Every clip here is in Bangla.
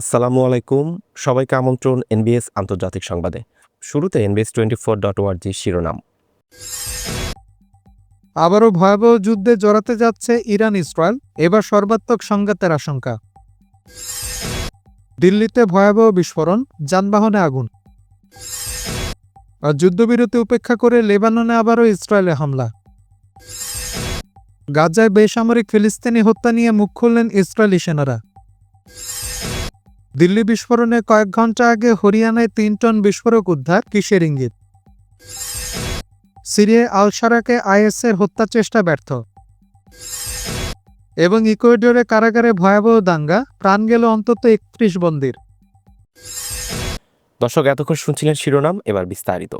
আসসালামু আলাইকুম। সবাইকে আমন্ত্রণ এনবিএস আন্তর্জাতিক সংবাদে। শুরুতে এনবিএস টোয়েন্টি ফোর ডট ওয়ার্জি শিরোনাম। আবারও ভয়াবহ যুদ্ধে জড়াতে যাচ্ছে ইরান ইসরায়েল। এবার সর্বাত্মক সংঘাতের আশঙ্কা। দিল্লিতে ভয়াবহ বিস্ফোরণ, যানবাহনে আগুন। যুদ্ধবিরতি উপেক্ষা করে লেবাননে আবারও ইসরায়েলে হামলা। গাজায় বেসামরিক ফিলিস্তিনি হত্যা নিয়ে মুখ খুললেন ইসরায়েলি সেনারা। দিল্লি বিস্ফোরণে কয়েক ঘণ্টা আগে হরিয়ানায় তিন টন বিস্ফোরক উদ্ধার কিসের ইঙ্গিত? সিরিয়ায় আলসারাকে আইএসের হত্যা চেষ্টা ব্যর্থ। এবং ইকুয়েডরে কারাগারে ভয়াবহ দাঙ্গা, প্রাণ গেল অন্তত একত্রিশ বন্দির। দর্শক, এতক্ষণ শুনছিলেন শিরোনাম, এবার বিস্তারিত।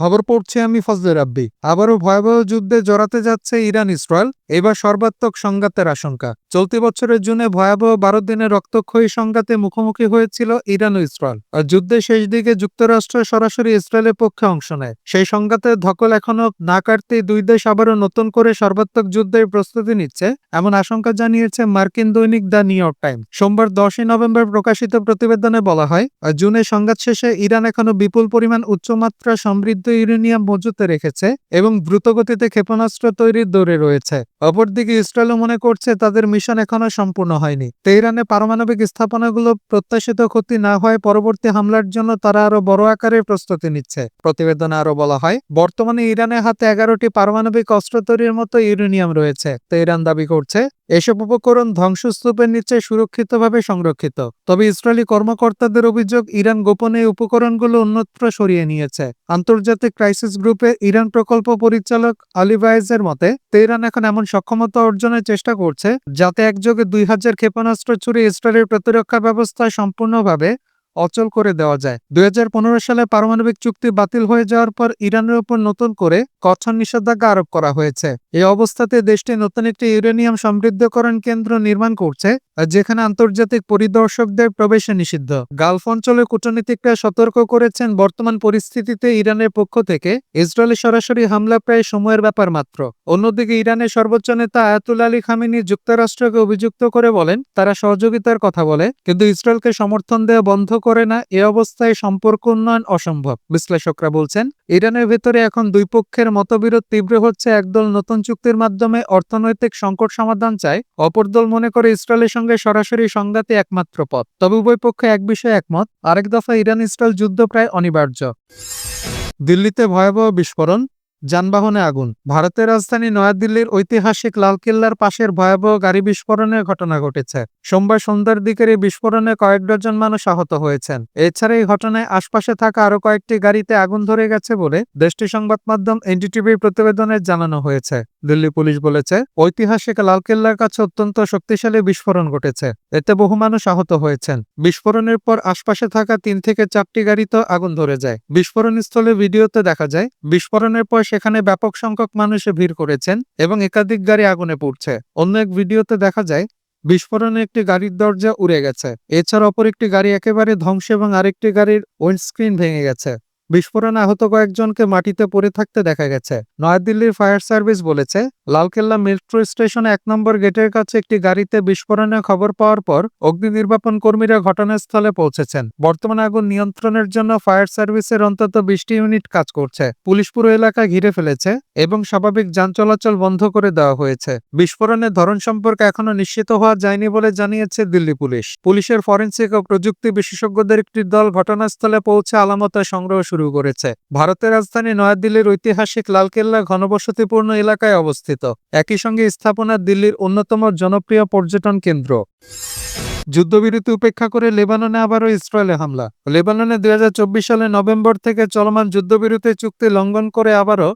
খবর পড়ছি আমি ফজলে রাব্বি। আবারও ভয়াবহ যুদ্ধে জড়াতে যাচ্ছে ইরান, ইসরায়েল। এবার সর্বাত্মক সংঘাতের আশঙ্কা। চলতি বছরের জুনে ভয়াবহ বারো দিনের রক্তক্ষয়ী সংঘাতে মুখোমুখি হয়েছিল ইরান ও ইসরায়েল। আর যুদ্ধের শেষ দিকে যুক্তরাষ্ট্র সরাসরি ইসরায়েলের পক্ষে অংশ নেয়। সেই সংঘাতের ধকল এখনও না কাটতেই দুই দেশ আবারও নতুন করে সর্বাত্মক যুদ্ধের প্রস্তুতি নিচ্ছে, এমন আশঙ্কা জানিয়েছে মার্কিন দৈনিক দ্য নিউ ইয়র্ক টাইম। সোমবার দশই নভেম্বর প্রকাশিত প্রতিবেদনে বলা হয় জুনে সংঘাত শেষে ইরান এখনও বিপুল পরিমাণ উচ্চমাত্রা সমৃদ্ধ ইউরেনিয়াম মজুতে রেখেছে এবং দ্রুতগতিতে ক্ষেপণাস্ত্র তৈরির দৌড়ে রয়েছে। অপরদিকে ইসরায়েলও মনে করছে তাদের মিশন এখনও সম্পূর্ণ হয়নি। তেহরানে পারমাণবিক স্থাপনাগুলো প্রত্যাশিত ক্ষতি না হয় পরবর্তী হামলার জন্য তারা আরও বড় আকারে প্রস্তুতি নিচ্ছে। প্রতিবেদনে আরও বলা হয়, বর্তমানে ইরানের হাতে এগারোটি পারমাণবিক অস্ত্র তৈরির মতো ইউরেনিয়াম রয়েছে। তেহরান দাবি করছে এসব উপকরণ ধ্বংসস্তূপের নিচে সুরক্ষিতভাবে সংরক্ষিত। তবে ইসরায়েলি কর্মকর্তাদের অভিযোগ, ইরান গোপনে এই উপকরণগুলো অন্যত্র সরিয়ে নিয়েছে। আন্তর্জাতিক ক্রাইসিস গ্রুপের ইরান প্রকল্প পরিচালক আলিভাইজের মতে, তেহরান এখন এমন সক্ষমতা অর্জনের চেষ্টা করছে, যাতে একযোগে দুই হাজার ক্ষেপণাস্ত্র ছুড়ে ইসরায়েলের প্রতিরক্ষা ব্যবস্থা সম্পূর্ণভাবে অচল করে দেওয়া যায়। দুই হাজার পনেরো সালে পারমাণবিক চুক্তি বাতিল হয়ে যাওয়ার পর ইরানের উপর নতুন করে কঠোর নিষেধাজ্ঞা আরোপ করা হয়েছে। এই অবস্থাতে দেশটি নতুন একটি ইউরেনিয়াম সমৃদ্ধকরণ কেন্দ্র নির্মাণ করছে, যেখানে আন্তর্জাতিক পরিদর্শকদের প্রবেশে নিষিদ্ধ। গালফ অঞ্চলের কূটনীতিকরা সতর্ক করেছেন, বর্তমান পরিস্থিতিতে ইরানের পক্ষ থেকে ইসরায়েলে সরাসরি হামলা প্রায় সময়ের ব্যাপার মাত্র। অন্যদিকে ইরানের সর্বোচ্চ নেতা আয়াতুল আলী খামিনি যুক্তরাষ্ট্রকে অভিযুক্ত করে বলেন, তারা সহযোগিতার কথা বলে, কিন্তু ইসরায়েলকে সমর্থন দেওয়া বন্ধ করে না, এ অবস্থায় সম্পর্ক উন্নয়ন অসম্ভব, বিশ্লেষকরা বলছেন। ইরানের ভেতরে এখন দুই পক্ষের মতবিরোধ তীব্র হচ্ছে, একদল নতুন চুক্তির মাধ্যমে অর্থনৈতিক সংকট সমাধান চায়, অপর দল মনে করে ইসরায়েলের সঙ্গে সরাসরি সংঘাতে একমাত্র পথ। তবে উভয় পক্ষে এক বিষয়ে একমত, আরেক দফা ইরান ইসরায়েল যুদ্ধ প্রায় অনিবার্য। দিল্লিতে ভয়াবহ বিস্ফোরণ যানবাহনে আগুন। ভারতের রাজধানী নয়াদিল্লির ঐতিহাসিক লালকেল্লার পাশের ভয়াবহ গাড়ি বিস্ফোরণের ঘটনা ঘটেছে। সোমবার সন্ধ্যার দিকের এই বিস্ফোরণে কয়েক ডজন মানুষ আহত হয়েছেন। এছাড়া এই ঘটনায় আশপাশে থাকা আরও কয়েকটি গাড়িতে আগুন ধরে গেছে বলে দেশটি সংবাদ মাধ্যম এনডিটিভির প্রতিবেদনে জানানো হয়েছে। দিল্লি পুলিশ বলেছে, ঐতিহাসিক লালকেল্লার কাছে অত্যন্ত শক্তিশালী বিস্ফোরণ ঘটেছে। এতে বহু মানুষ আহত হয়েছেন। বিস্ফোরণের পর আশপাশে থাকা তিন থেকে চারটি গাড়িতে আগুন ধরে যায়। বিস্ফোরণ স্থলে ভিডিওতে দেখা যায়, বিস্ফোরণের পর সেখানে ব্যাপক সংখ্যক মানুষে ভিড় করেছেন এবং একাধিক গাড়ি আগুনে পুড়ছে। অন্য এক ভিডিওতে দেখা যায়, বিস্ফোরণে একটি গাড়ির দরজা উড়ে গেছে। এছাড়া অপর একটি গাড়ি একেবারে ধ্বংস এবং আরেকটি গাড়ির উইন্ডস্ক্রিন ভেঙে গেছে। বিস্ফোরণে আহত কয়েকজনকে মাটিতে পড়ে থাকতে দেখা গেছে। নয়াদিল্লির ফায়ার সার্ভিস বলেছে লালকেল্লা মেট্রো স্টেশনে এক নম্বর গেটের কাছে একটি গাড়িতে বিস্ফোরণের খবর পাওয়ার পর অগ্নি নির্বাপন কর্মীরা ঘটনাস্থলে পৌঁছেছেন। বর্তমানে আগুন নিয়ন্ত্রণের জন্য ফায়ার সার্ভিসের অন্তত বিশটি ইউনিট কাজ করছে। পুলিশ পুরো এলাকা ঘিরে ফেলেছে এবং স্বাভাবিক যান চলাচল বন্ধ করে দেওয়া হয়েছে। বিস্ফোরণের ধরন সম্পর্কে এখনও নিশ্চিত হওয়া যায়নি বলে জানিয়েছে দিল্লি পুলিশ। পুলিশের ফরেন্সিক ও প্রযুক্তি বিশেষজ্ঞদের একটি দল ঘটনাস্থলে পৌঁছে আলামত সংগ্রহ শুরু করেছে। ভারতের রাজধানী নয়াদিল্লির ঐতিহাসিক লালকেল্লা ঘনবসতিপূর্ণ এলাকায় অবস্থিত। একই সঙ্গে স্থাপনা দিল্লির অন্যতম জনপ্রিয় পর্যটন কেন্দ্র। যুদ্ধবিরতি উপেক্ষা করে লেবাননে আবারও ইসরায়েলে হামলা। লেবাননে দুই হাজার চব্বিশ সালে নভেম্বর থেকে চলমান যুদ্ধবিরতি চুক্তি লঙ্ঘন করে আবারও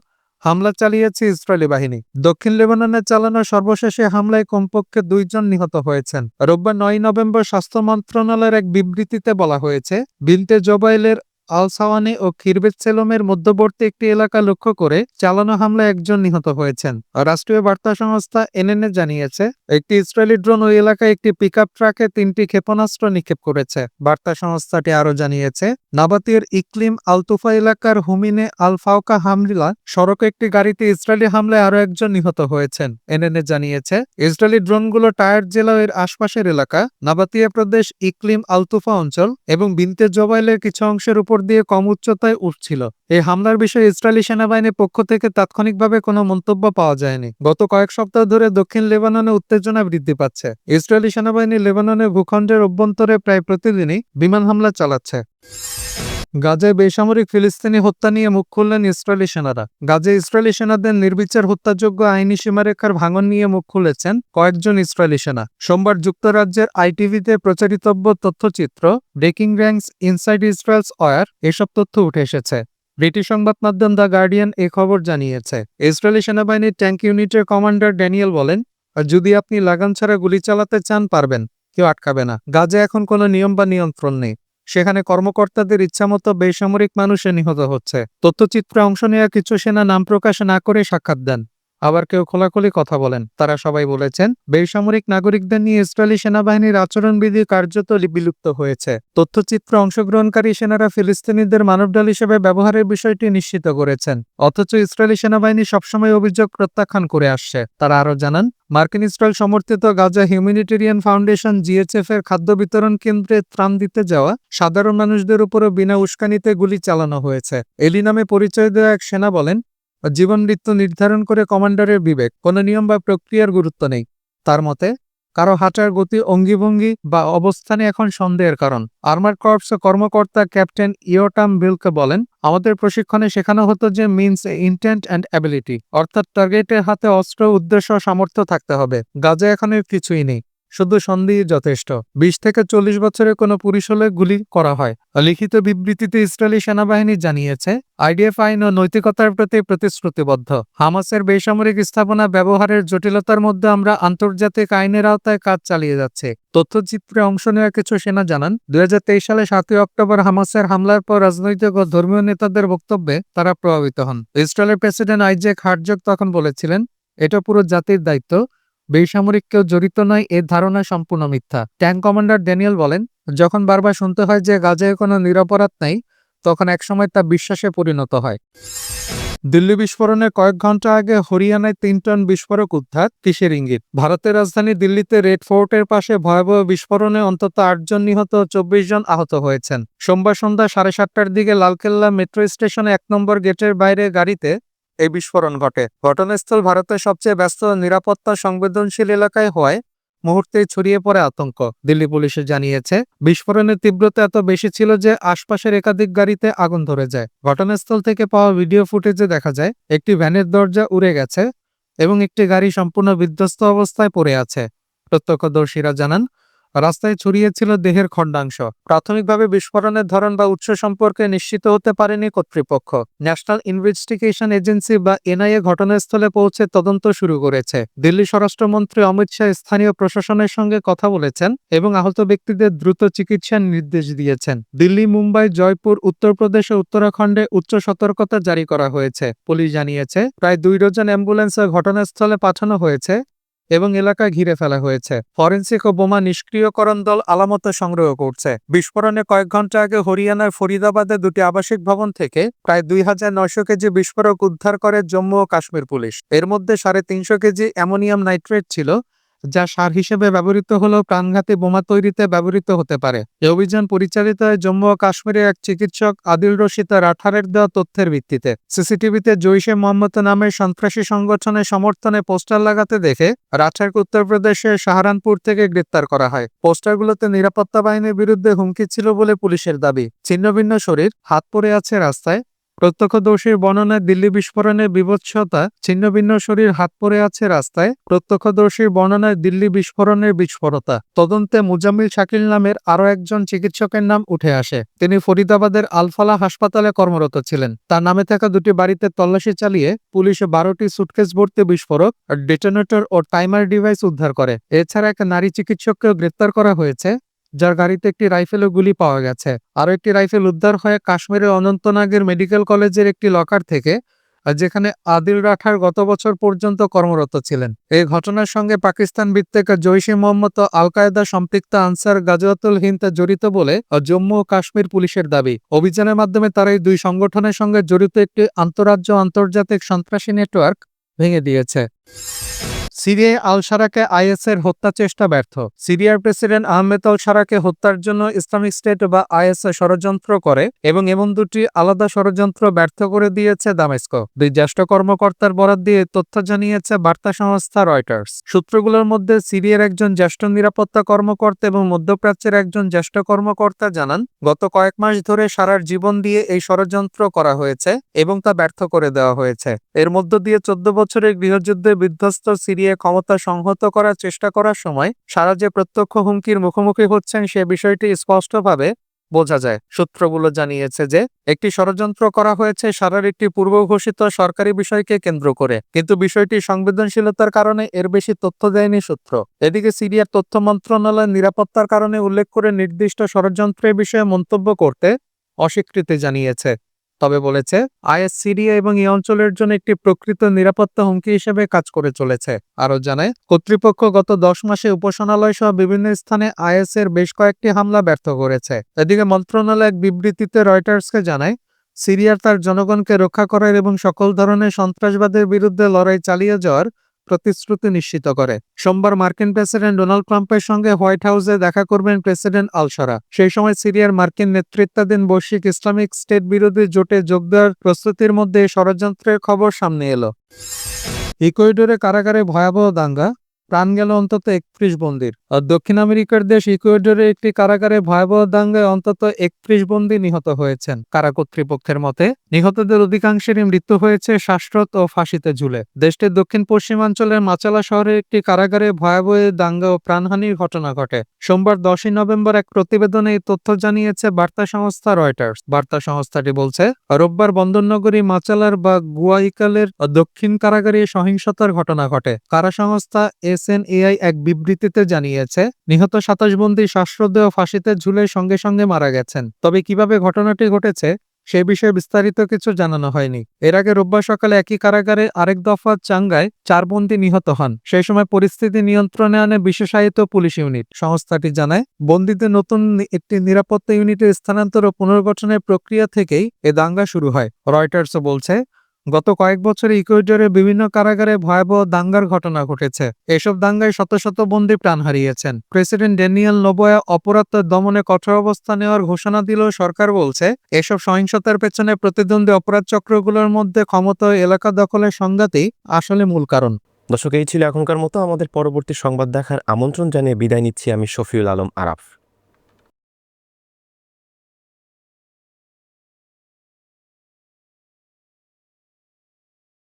হামলা চালিয়েছে ইসরায়েলি বাহিনী। দক্ষিণ লেবাননে চালানো সর্বশেষে হামলায় কমপক্ষে দুইজন নিহত হয়েছেন। রোববার নয় নভেম্বর স্বাস্থ্য মন্ত্রণালয়ের এক বিবৃতিতে বলা হয়েছে বিনতে জবাইলের আল সাওয়ানি ও খিরবেত সেলমের মধ্যবর্তী একটি এলাকা লক্ষ্য করে চালানো হামলায় একজন নিহত হয়েছেন। রাষ্ট্রীয় বার্তা সংস্থা এনএনএ জানিয়েছে, একটি ইসরায়েলি ড্রোন ওই এলাকায় একটি পিকআপ ট্রাকে তিনটি ক্ষেপণাস্ত্র নিক্ষেপ করেছে। বার্তা সংস্থাটি আরও জানিয়েছে নাবাতির ইকলিম আলতুফা এলাকার হুমিনে আলফাওকা হামলা সড়কে একটি গাড়িতে ইসরায়েলি হামলায় আরও একজন নিহত হয়েছেন। এনএনএ জানিয়েছে, ইসরায়েলি ড্রোনগুলো টায়ার জেলা এর আশপাশের এলাকা, নাবাতিয়া প্রদেশ ইকলিম আলতুফা অঞ্চল এবং বিনতে জবাইলের কিছু অংশের উপর দিয়ে কম উচ্চতায় উঠছিল। এই হামলার বিষয়ে ইসরায়েলি সেনাবাহিনীর পক্ষ থেকে তাৎক্ষণিকভাবে কোনো মন্তব্য পাওয়া যায়নি। গত কয়েক সপ্তাহ ধরে দক্ষিণ লেবাননে উত্তেজনা বৃদ্ধি পাচ্ছে। ইসরায়েলি সেনাবাহিনী লেবাননের ভূখণ্ডের অভ্যন্তরে প্রায় প্রতিদিনই বিমান হামলা চালাচ্ছে। গাজায় বেসামরিক ফিলিস্তিনি হত্যা নিয়ে মুখ খুললেন ইসরায়েলি সেনারা। গাজে ইসরায়েলি সেনাদের নির্বিচার হত্যাযোগ্য আইনি সীমারেখার ভাঙন নিয়ে মুখ খুলেছেন কয়েকজন ইসরায়েলি সেনা। সোমবার যুক্তরাজ্যের আইটিভিতে প্রচারিতব্য তথ্যচিত্র breaking ranks inside Israel's war এসব তথ্য উঠে এসেছে। ব্রিটিশ সংবাদ মাধ্যম দ্য গার্ডিয়ান এ খবর জানিয়েছে। ইসরায়েলি সেনাবাহিনীর ট্যাঙ্ক ইউনিটের কমান্ডার ড্যানিয়েল বলেন, যদি আপনি লাগাম ছাড়া গুলি চালাতে চান, পারবেন। কেউ আটকাবে না। গাজে এখন কোনো নিয়ম বা নিয়ন্ত্রণ নেই। সেখানে কর্মকর্তাদের ইচ্ছামতো বেসামরিক মানুষে নিহত হচ্ছে। তথ্যচিত্রে অংশ নেওয়া কিছু সেনা নাম প্রকাশ না করে সাক্ষাৎ দেন। আবার কেউ খোলাখুলি কথা বলেন। তারা সবাই বলেছেন, বেসামরিক নাগরিকদের নিয়ে ইসরায়েলি সেনাবাহিনীর আচরণবিধি কার্যত বিলুপ্ত হয়েছে। তথ্যচিত্রে অংশগ্রহণকারী সেনারা ফিলিস্তিনিদের মানবডাল হিসেবে ব্যবহারের বিষয়টি নিশ্চিত করেছেন। অথচ ইসরায়েলি সেনাবাহিনী সবসময় অভিযোগ প্রত্যাখ্যান করে আসছে। তারা আরও জানান, মার্কিন ইসরায়েল সমর্থিত গাজা হিউম্যানিটেরিয়ান ফাউন্ডেশন জিএচএফ এর খাদ্য বিতরণ কেন্দ্রে ত্রাণ দিতে যাওয়া সাধারণ মানুষদের উপরও বিনা উস্কানিতে গুলি চালানো হয়েছে। এলি নামে পরিচয় দেওয়া এক সেনা বলেন জীবন মৃত্যু নির্ধারণ করে কমান্ডারের বিবেক, কোনো নিয়ম বা প্রক্রিয়ার গুরুত্ব নেই। তার মতে, কারও হাঁটার গতি অঙ্গিভঙ্গি বা অবস্থানে এখন সন্দেহের কারণ। আর্মার কর্পস কর্মকর্তা ক্যাপ্টেন ইয়োটাম বিলকে বলেন, আমাদের প্রশিক্ষণে শেখানো হতো যে মিনস ইন্টেন্ট অ্যান্ড অ্যাবিলিটি অর্থাৎ টার্গেটের হাতে অস্ত্র, উদ্দেশ্য সামর্থ্য থাকতে হবে। গাজা এখন কিছুই নেই। শুধু সন্দেহই যথেষ্ট। বিশ থেকে চল্লিশ বছরের কোনো পুরুষ হলে গুলি করা হয়। লিখিত বিবৃতিতে ইসরায়েলি সেনাবাহিনী জানিয়েছে, আইডিএফ আইন ও নৈতিকতার প্রতি প্রতিশ্রুতিবদ্ধ। হামাসের বেসামরিক স্থাপনা ব্যবহারের জটিলতার মধ্যে আমরা আন্তর্জাতিক আইনের আওতায় কাজ চালিয়ে যাচ্ছে। তথ্যচিত্রে অংশ নেওয়া কিছু সেনা জানান, দুই হাজার তেইশ সালে সাতই অক্টোবর হামাসের হামলার পর রাজনৈতিক ও ধর্মীয় নেতাদের বক্তব্যে তারা প্রভাবিত হন। ইসরায়েলের প্রেসিডেন্ট আইজেক হার্জক তখন বলেছিলেন, এটা পুরো জাতির দায়িত্ব। বেসামরিক কেউ জড়িত নয় এর ধারণা সম্পূর্ণ মিথ্যা। ট্যাঙ্ক কমান্ডার ড্যানিয়েল বলেন, যখন বারবার শুনতে হয় যে গাজায় কোনো নিরপরাধ নেই, তখন একসময় তা বিশ্বাসে পরিণত হয়। দিল্লি বিস্ফোরণের কয়েক ঘণ্টা আগে হরিয়ানায় তিন টন বিস্ফোরক উদ্ধার, কিসের ইঙ্গিত? ভারতের রাজধানী দিল্লিতে রেড ফোর্টের পাশে ভয়াবহ বিস্ফোরণে অন্তত আটজন নিহত চব্বিশ জন আহত হয়েছেন। সোমবার সন্ধ্যা সাড়ে সাতটার দিকে লালকেল্লা মেট্রো স্টেশনে এক নম্বর গেটের বাইরে গাড়িতে এই বিস্ফোরণ ঘটে। ঘটনাস্থল ভারতের সবচেয়ে ব্যস্ত, নিরাপত্তা সংবেদনশীল এলাকায় হওয়ায় মুহূর্তেই ছড়িয়ে পড়ে আতঙ্ক। দিল্লি পুলিশে জানিয়েছে, বিস্ফোরণের তীব্রতা এত বেশি ছিল যে আশপাশের একাধিক গাড়িতে আগুন ধরে যায়। ঘটনাস্থল থেকে পাওয়া ভিডিও ফুটেজে দেখা যায়, একটি ভ্যানের দরজা উড়ে গেছে এবং একটি গাড়ি সম্পূর্ণ বিধ্বস্ত অবস্থায় পড়ে আছে। প্রত্যক্ষদর্শীরা জানান রাস্তায় ছড়িয়েছিল দেহের খণ্ডাংশ। প্রাথমিকভাবে বিস্ফোরণের ধরন বা উৎস সম্পর্কে নিশ্চিত হতে পারেনি কর্তৃপক্ষ। ন্যাশনাল ইনভেস্টিগেশন এজেন্সি বা এনআইএ ঘটনাস্থলে পৌঁছে তদন্ত শুরু করেছে। দিল্লি স্বরাষ্ট্রমন্ত্রী অমিত শাহ স্থানীয় প্রশাসনের সঙ্গে কথা বলেছেন এবং আহত ব্যক্তিদের দ্রুত চিকিৎসার নির্দেশ দিয়েছেন। দিল্লি, মুম্বাই, জয়পুর, উত্তরপ্রদেশ ও উত্তরাখণ্ডে উচ্চ সতর্কতা জারি করা হয়েছে। পুলিশ জানিয়েছে, প্রায় দুই ডজন অ্যাম্বুলেন্স ঘটনাস্থলে পাঠানো হয়েছে। এবং এলাকা ঘিরে ফেলা হয়েছে। ফরেন্সিক ও বোমা নিষ্ক্রিয়করণ দল আলামত সংগ্রহ করছে। বিস্ফোরণে কয়েক ঘণ্টা আগে হরিয়ানার ফরিদাবাদে দুটি আবাসিক ভবন থেকে প্রায় দুই হাজার নয়শো কেজি বিস্ফোরক উদ্ধার করে জম্মু ও কাশ্মীর পুলিশ। এর মধ্যে সাড়ে তিনশো কেজি অ্যামোনিয়াম নাইট্রেট ছিল যা সার হিসেবে ব্যবহৃত হলেও প্রাণঘাতী বোমা তৈরিতে ব্যবহৃত হতে পারে। এ অভিযান পরিচালিত হয় জম্মু ও কাশ্মীরের এক চিকিৎসক আদিল রশিদ রাঠারের দেওয়া তথ্যের ভিত্তিতে। সিসিটিভিতে জৈশে মোহাম্মদ নামের সন্ত্রাসী সংগঠনের সমর্থনে পোস্টার লাগাতে দেখে রাঠারকে উত্তরপ্রদেশের সাহারানপুর থেকে গ্রেপ্তার করা হয়। পোস্টারগুলোতে নিরাপত্তা বাহিনীর বিরুদ্ধে হুমকি ছিল বলে পুলিশের দাবি। ছিন্নভিন্ন শরীর, হাত পড়ে আছে রাস্তায় প্রত্যক্ষদর্শীর বর্ণনায় দিল্লি বিস্ফোরণের বিভৎসতা ছিন্নভিন্ন শরীর, হাত পড়ে আছে রাস্তায়। প্রত্যক্ষদর্শীর বর্ণনায় দিল্লি বিস্ফোরণের বিস্ফোরতা। তদন্তে মুজাম্মিল শাকিল নামের আরও একজন চিকিৎসকের নাম উঠে আসে। তিনি ফরিদাবাদের আলফালা হাসপাতালে কর্মরত ছিলেন। তার নামে থাকা দুটি বাড়িতে তল্লাশি চালিয়ে পুলিশ বারোটি সুটকেস ভর্তি বিস্ফোরক, ডেটোনেটর ও টাইমার ডিভাইস উদ্ধার করে। এছাড়া এক নারী চিকিৎসককেও গ্রেপ্তার করা হয়েছে। যার গাড়িতে একটি রাইফেল ও গুলি পাওয়া গেছে। আরও একটি রাইফেল উদ্ধার হয়ে কাশ্মীরের অনন্তনাগের মেডিকেল কলেজের একটি লকার থেকে, যেখানে আদিল রাঠার গত বছর পর্যন্ত কর্মরত ছিলেন। এই ঘটনার সঙ্গে পাকিস্তান ভিত্তিক জৈশে মোহাম্মদ আল কায়দা সম্পৃক্ত আনসার গাজওয়াতুল হিন্দ জড়িত বলে জম্মু ও কাশ্মীর পুলিশের দাবি। অভিযানের মাধ্যমে তারা এই দুই সংগঠনের সঙ্গে জড়িত একটি আন্তরাজ্য আন্তর্জাতিক সন্ত্রাসী নেটওয়ার্ক ভেঙে দিয়েছে। সিরিয়ায় আল সারাকে আইএসের হত্যা চেষ্টা ব্যর্থ। সিরিয়ার প্রেসিডেন্ট আহমেদ আল সারাকে হত্যার জন্য ইসলামিক স্টেট বা আইএস ষড়যন্ত্র করে এবং এমন দুটি আলাদা ষড়যন্ত্র ব্যর্থ করে দিয়েছে দামেস্কো। দুই জ্যেষ্ঠ কর্মকর্তার বরাদ দিয়ে তথ্য জানিয়েছে বার্তা সংস্থা রয়টার্স। সূত্রগুলোর মধ্যে সিরিয়ার একজন জ্যেষ্ঠ নিরাপত্তা কর্মকর্তা এবং মধ্যপ্রাচ্যের একজন জ্যেষ্ঠ কর্মকর্তা জানান, গত কয়েক মাস ধরে সারার জীবন দিয়ে এই ষড়যন্ত্র করা হয়েছে এবং তা ব্যর্থ করে দেওয়া হয়েছে। এর মধ্য দিয়ে চোদ্দ বছরের গৃহযুদ্ধে বিধ্বস্ত সিরিয়া ক্ষমতা সংহত করার চেষ্টা করার সময় সারা যে প্রত্যক্ষ হুমকির মুখোমুখি হচ্ছেন সে বিষয়টি স্পষ্টভাবে বোঝা যায়। সূত্রগুলো জানিয়েছে যে, একটি ষড়যন্ত্র করা হয়েছে সারার একটি পূর্ব ঘোষিত সরকারি বিষয়কে কেন্দ্র করে, কিন্তু বিষয়টি সংবেদনশীলতার কারণে এর বেশি তথ্য দেয়নি সূত্র। এদিকে সিরিয়ার তথ্য মন্ত্রণালয় নিরাপত্তার কারণে উল্লেখ করে নির্দিষ্ট ষড়যন্ত্রের বিষয়ে মন্তব্য করতে অস্বীকৃতি জানিয়েছে। তবে বলেছে, আইএস সিরিয়া এবং এই অঞ্চলের জন্য একটি প্রকৃত নিরাপত্তা হুমকি হিসেবে কাজ করে চলেছে। আরও জানায়, কর্তৃপক্ষ গত দশ মাসে উপাসনালয় সহ বিভিন্ন স্থানে আইএস এর বেশ কয়েকটি হামলা ব্যর্থ করেছে। এদিকে মন্ত্রণালয় এক বিবৃতিতে রয়টার্সকে জানায়, সিরিয়ার তার জনগণকে রক্ষা করার এবং সকল ধরনের সন্ত্রাসবাদের বিরুদ্ধে লড়াই চালিয়ে যাওয়ার প্রতিশ্রুতি নিশ্চিত করে। সোমবার মার্কিন প্রেসিডেন্ট ডোনাল্ড ট্রাম্পের সঙ্গে হোয়াইট হাউসে দেখা করবেন প্রেসিডেন্ট আলসারা সেই সময় সিরিয়ার মার্কিন নেতৃত্বাধীন বৈশ্বিক ইসলামিক স্টেট বিরোধী জোটে যোগ দেওয়ার প্রস্তুতির মধ্যে ষড়যন্ত্রের খবর সামনে এলো। ইকুইডোরে কারাগারে ভয়াবহ দাঙ্গা প্রাণ গেল অন্তত একত্রিশ বন্দির। আর দক্ষিণ আমেরিকার দেশ ইকুয়েডরে একটি কারাগারে ভয়াবহ দাঙ্গায় অন্তত একত্রিশ বন্দি নিহত হয়েছেন। কারা কর্তৃপক্ষের মতে, নিহতদের অধিকাংশেরই মৃত্যু হয়েছে শ্বাসরোধ ও ফাঁসিতে ঝুলে। দেশটির দক্ষিণ পশ্চিমাঞ্চলের মাচালা শহরের একটি কারাগারে ভয়াবহ দাঙ্গা ও প্রাণহানির ঘটনা ঘটে। সোমবার দশই নভেম্বর এক প্রতিবেদনে এই তথ্য জানিয়েছে বার্তা সংস্থা রয়টার্স। বার্তা সংস্থাটি বলছে, রোববার বন্দরনগরী মাচালার বা গুয়াইকালের দক্ষিণ কারাগারে সহিংসতার ঘটনা ঘটে। কারা সংস্থা এসএনএআই এক বিবৃতিতে জানিয়েছে, নিহত সাতাশ বন্দী শ্বাসরোধে ও ফাঁসিতে ঝুলে সঙ্গে সঙ্গে মারা গেছেন। তবে কীভাবে ঘটনাটি ঘটেছে, সে বিষয়ে বিস্তারিত কিছু জানানো হয়নি। এর আগে রোববার সকালে একই কারাগারে আরেক দফা চাঙ্গায় চার বন্দী নিহত হন। সেই সময় পরিস্থিতি নিয়ন্ত্রণে আনে বিশেষায়িত পুলিশ ইউনিট। সংস্থাটি জানায়, বন্দীদের নতুন একটি নিরাপত্তা ইউনিটের স্থানান্তর ও পুনর্গঠনের প্রক্রিয়া থেকেই এ দাঙ্গা শুরু হয়। রয়টার্সও বলছে গত কয়েক বছরে ইকুয়েডরের বিভিন্ন কারাগারে ভয়াবহ দাঙ্গার ঘটনা ঘটেছে। এসব দাঙ্গায় শত শত বন্দী প্রাণ হারিয়েছেন। প্রেসিডেন্ট ড্যানিয়েল নোবোয়া অপরাধ দমনে কঠোর অবস্থা নেওয়ার ঘোষণা দিলেও সরকার বলছে, এসব সহিংসতার পেছনে প্রতিদ্বন্দ্বী অপরাধ চক্রগুলোর মধ্যে ক্ষমতা এলাকা দখলের সংঘাতই আসলে মূল কারণ। দর্শক, এই ছিল এখনকার মতো। আমাদের পরবর্তী সংবাদ দেখার আমন্ত্রণ জানিয়ে বিদায় নিচ্ছি আমি শফিউল আলম আরাফ।